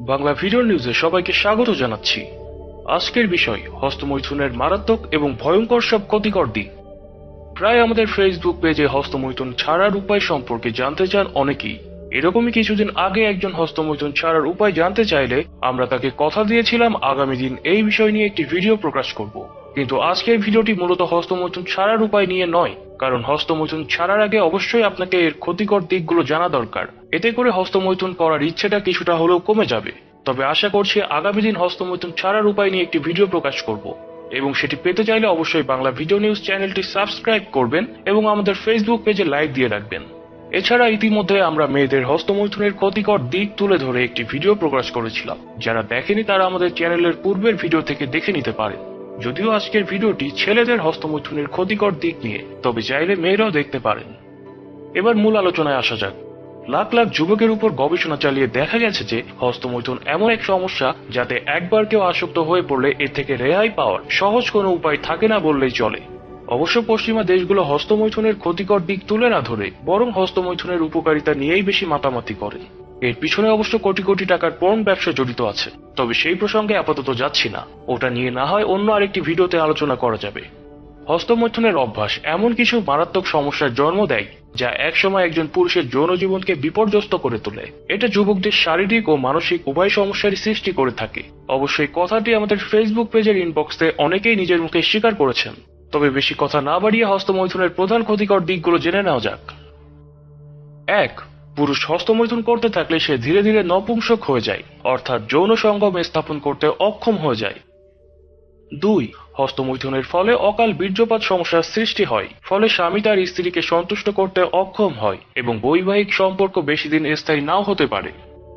Bangla video নিউজে সবাইকে স্বাগত জানাচ্ছি। আজকের বিষয়, হস্তমৈথুনের মারাত্মক এবং ভয়ঙ্কর সব ক্ষতিকর দিক। প্রায় আমাদের ফেসবুক পেজে হস্তমৈথুন ছাড়ার উপায় সম্পর্কে জানতে চান অনেকেই। এরকমই কিছুদিন আগে একজন হস্তমৈথুন ছাড়ার উপায় জানতে চাইলে আমরা তাকে কথা দিয়েছিলাম। আগামী দিন এই বিষয় নিয়ে একটি ভিডিও প্রকাশ করব। কিন্তু আজকের ভিডিওটি মূলত হস্তমৈথুন ছাড়ার উপায় নিয়ে নয়, কারণ হস্তমৈথুন ছাড়ার আগে অবশ্যই আপনাকে এর ক্ষতিকর দিকগুলো জানা দরকার। এতে করে হস্তমৈথুন করার ইচ্ছেটা কিছুটা হলেও কমে যাবে। তবে আশা করছি আগামী দিন হস্তমৈথুন ছাড়ার উপায় নিয়ে একটি ভিডিও প্রকাশ করব। এবং সেটি পেতে চাইলে অবশ্যই বাংলা ভিডিও নিউজ চ্যানেলটি সাবস্ক্রাইব করবেন এবং আমাদের ফেসবুক পেজে লাইক দিয়ে রাখবেন। এছাড়া ইতিমধ্যে আমরা মেয়েদের হস্তমৈথুনের ক্ষতিকর দিক তুলে ধরে একটি ভিডিও প্রকাশ করেছিলাম। যারা দেখেনি তারা আমাদের চ্যানেলের পূর্বের ভিডিও থেকে দেখে নিতে পারেন। যদিও আজকের ভিডিওটি ছেলেদের হস্তমৈথুনের ক্ষতিকর দিক নিয়ে, তবে চাইলে মেয়েরাও দেখতে পারেন। এবার মূল আলোচনায় আসা যাক। লাখ লাখ যুবকের উপর গবেষণা চালিয়ে দেখা গেছে যে, হস্তমৈথুন এমন এক সমস্যা যাতে একবার কেউ আসক্ত হয়ে পড়লে এর থেকে রেহাই পাওয়ার সহজ কোনো উপায় থাকে না বললেই চলে। অবশ্য পশ্চিমা দেশগুলো হস্তমৈথুনের ক্ষতিকর দিক তুলে না ধরে, বরং হস্তমৈথুনের উপকারিতা নিয়েই বেশি মাতামাতি করে। এর পিছনে অবশ্য কোটি কোটি টাকার পর্ন ব্যবসা জড়িত আছে। তবে সেই প্রসঙ্গে আপাতত যাচ্ছি না। ওটা নিয়ে না হয় অন্য আরেকটি ভিডিওতে আলোচনা করা যাবে। হস্তমৈথুনের অভ্যাস এমন কিছু মারাত্মক সমস্যার জন্ম দেয়, যা একসময় একজন পুরুষের যৌন জীবনকে বিপর্যস্ত করে তোলে। এটা যুবকদের শারীরিক ও মানসিক উভয় সমস্যারই সৃষ্টি করে থাকে। অবশ্যই কথাটি আমাদের ফেসবুক পেজের ইনবক্সে অনেকেই নিজের মুখে স্বীকার করেছেন। তবে বেশি কথা না বাড়িয়ে হস্তমৈথুনের প্রধান ক্ষতিকর দিকগুলো জেনে নেওয়া যাক। এক পুরুষ হস্তমৈথুন করতে থাকলে সে ধীরে ধীরে নপুংসক হয়ে যায়, অর্থাৎ যৌন সঙ্গম স্থাপন করতে অক্ষম হয়ে যায়। দুই, হস্তমৈথুনের ফলে অকাল বীর্যপাত সমস্যার সৃষ্টি হয়, ফলে স্বামী তার স্ত্রীকে সন্তুষ্ট করতে অক্ষম হয় এবং বৈবাহিক সম্পর্ক বেশি দিন স্থায়ী নাও হতে পারে।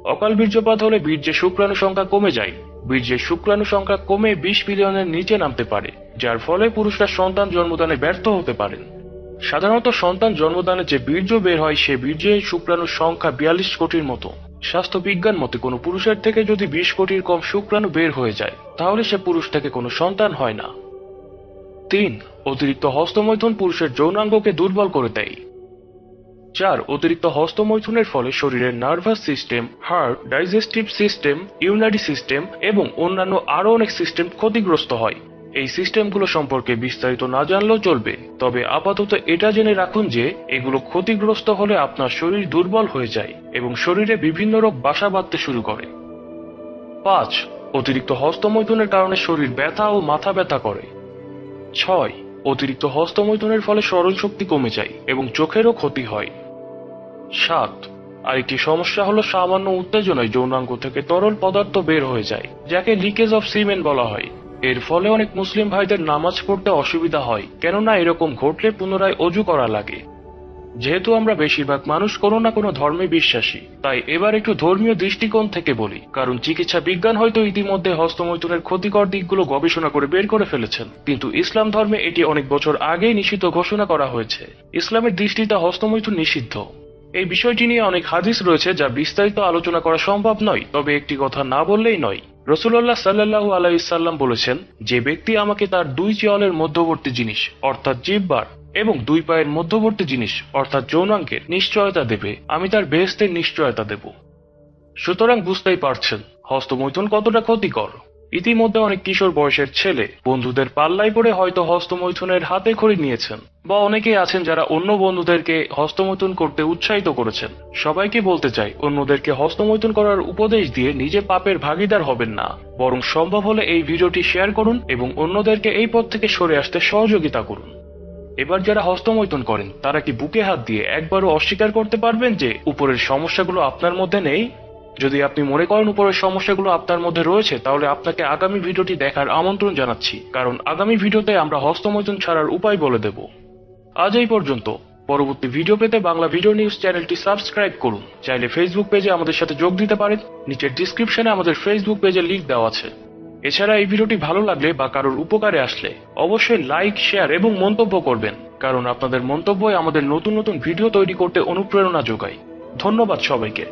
অকাল বীর্যপাত হলে বীর্যে শুক্রাণু সংখ্যা কমে যায় বীর্যের শুক্রাণু সংখ্যা কমে বিশ মিলিয়নের নিচে নামতে পারে, যার ফলে পুরুষরা সন্তান জন্মদানে ব্যর্থ হতে পারেন। সাধারণত সন্তান জন্মদানে যে বীর্য বের হয়, সে বীর্যের শুক্রাণুর সংখ্যা বিয়াল্লিশ কোটির মতো। স্বাস্থ্য বিজ্ঞান মতে কোনো পুরুষের থেকে যদি বিশ কোটির কম শুক্রাণু বের হয়ে যায়, তাহলে সে পুরুষ থেকে কোনো সন্তান হয় না। তিন, অতিরিক্ত হস্তমৈথুন পুরুষের যৌনাঙ্গকে দুর্বল করে দেয়। চার, অতিরিক্ত হস্তমৈথুনের ফলে শরীরের nervous system heart digestive system, urinary system এবং অন্যান্য আরও অনেক সিস্টেম ক্ষতিগ্রস্ত হয়। এই সিস্টেমগুলো সম্পর্কে বিস্তারিত না জানলেও চলবে। তবে আপাতত এটা জেনে রাখুন যে, এগুলো ক্ষতিগ্রস্ত হলে আপনার শরীর দুর্বল হয়ে যায় এবং শরীরে বিভিন্ন রোগ বাসা বাঁধতে শুরু করে। পাঁচ, অতিরিক্ত হস্তমৈথুনের কারণে শরীর ব্যথা ও মাথা ব্যথা করে। ছয়, অতিরিক্ত হস্তমৈথুনের ফলে স্মরণ শক্তি কমে যায় এবং চোখেরও ক্ষতি হয়। সাত, আরেকটি সমস্যা হলো সামান্য উত্তেজনায় যৌনাঙ্গ থেকে তরল পদার্থ বের হয়ে যায়, যাকে লিকেজ অফ সিমেন্ট বলা হয়। এর ফলে অনেক মুসলিম ভাইদের নামাজ পড়তে অসুবিধা হয়, কেননা এরকম ঘটলে পুনরায় অজু করা লাগে। যেহেতু আমরা বেশিরভাগ মানুষ কোনো না কোনো ধর্মে বিশ্বাসী, তাই এবার একটু ধর্মীয় দৃষ্টিকোণ থেকে বলি, কারণ চিকিৎসা বিজ্ঞান হয়তো ইতিমধ্যে হস্তমৈথুনের ক্ষতিকর দিকগুলো গবেষণা করে বের করে ফেলেছেন। কিন্তু ইসলাম ধর্মে এটি অনেক বছর আগেই নিষিদ্ধ ঘোষণা করা হয়েছে। ইসলামের দৃষ্টিতে হস্তমৈথুন নিষিদ্ধ। এই বিষয়টি নিয়ে অনেক হাদিস রয়েছে যা বিস্তারিত আলোচনা করা সম্ভব নয়, তবে একটি কথা না বললেই নয়। রসুল্লাহ সাল্লাহু আলাইসাল্লাম বলেছেন, যে ব্যক্তি আমাকে তার দুই চোয়ালের মধ্যবর্তী জিনিস, অর্থাৎ জিব্বার এবং দুই পায়ের মধ্যবর্তী জিনিস, অর্থাৎ যৌনাঙ্কের নিশ্চয়তা দেবে, আমি তার বেহেস্তের নিশ্চয়তা দেব। সুতরাং বুঝতেই পারছেন, হস্তমৈথুন কতটা ক্ষতিকর। ইতিমধ্যে অনেক কিশোর বয়সের ছেলে বন্ধুদের পাল্লাই পড়ে হয়তো হস্তমৈথুনের হাতে খড়ি নিয়েছেন। বা অনেকেই আছেন যারা অন্য বন্ধুদেরকে হস্তমৈথুন করতে উৎসাহিত করেছেন। সবাইকে বলতে চাই, অন্যদেরকে হস্তমৈথুন করার উপদেশ দিয়ে নিজে পাপের ভাগিদার হবেন না। বরং সম্ভব হলে এই ভিডিওটি শেয়ার করুন এবং অন্যদেরকে এই পথ থেকে সরে আসতে সহযোগিতা করুন। এবার যারা হস্তমৈথুন করেন, তারা কি বুকে হাত দিয়ে একবারও অস্বীকার করতে পারবেন যে উপরের সমস্যাগুলো আপনার মধ্যে নেই? যদি আপনি মনে করেন উপরের সমস্যাগুলো আপনার মধ্যে রয়েছে, তাহলে আপনাকে আগামী ভিডিওটি দেখার আমন্ত্রণ জানাচ্ছি। কারণ আগামী ভিডিওতে আমরা হস্তমৈথুন ছাড়ার উপায় বলে দেব। আজ এই পর্যন্ত। পরবর্তী ভিডিও পেতে বাংলা ভিডিও নিউজ চ্যানেলটি সাবস্ক্রাইব করুন। চাইলে ফেসবুক পেজে আমাদের সাথে যোগ দিতে পারেন। নিচের ডিসক্রিপশনে আমাদের ফেসবুক পেজের লিঙ্ক দেওয়া আছে। এছাড়া এই ভিডিওটি ভালো লাগলে বা কারোর উপকারে আসলে অবশ্যই লাইক শেয়ার এবং মন্তব্য করবেন। কারণ আপনাদের মন্তব্যই আমাদের নতুন নতুন ভিডিও তৈরি করতে অনুপ্রেরণা যোগায়। ধন্যবাদ সবাইকে।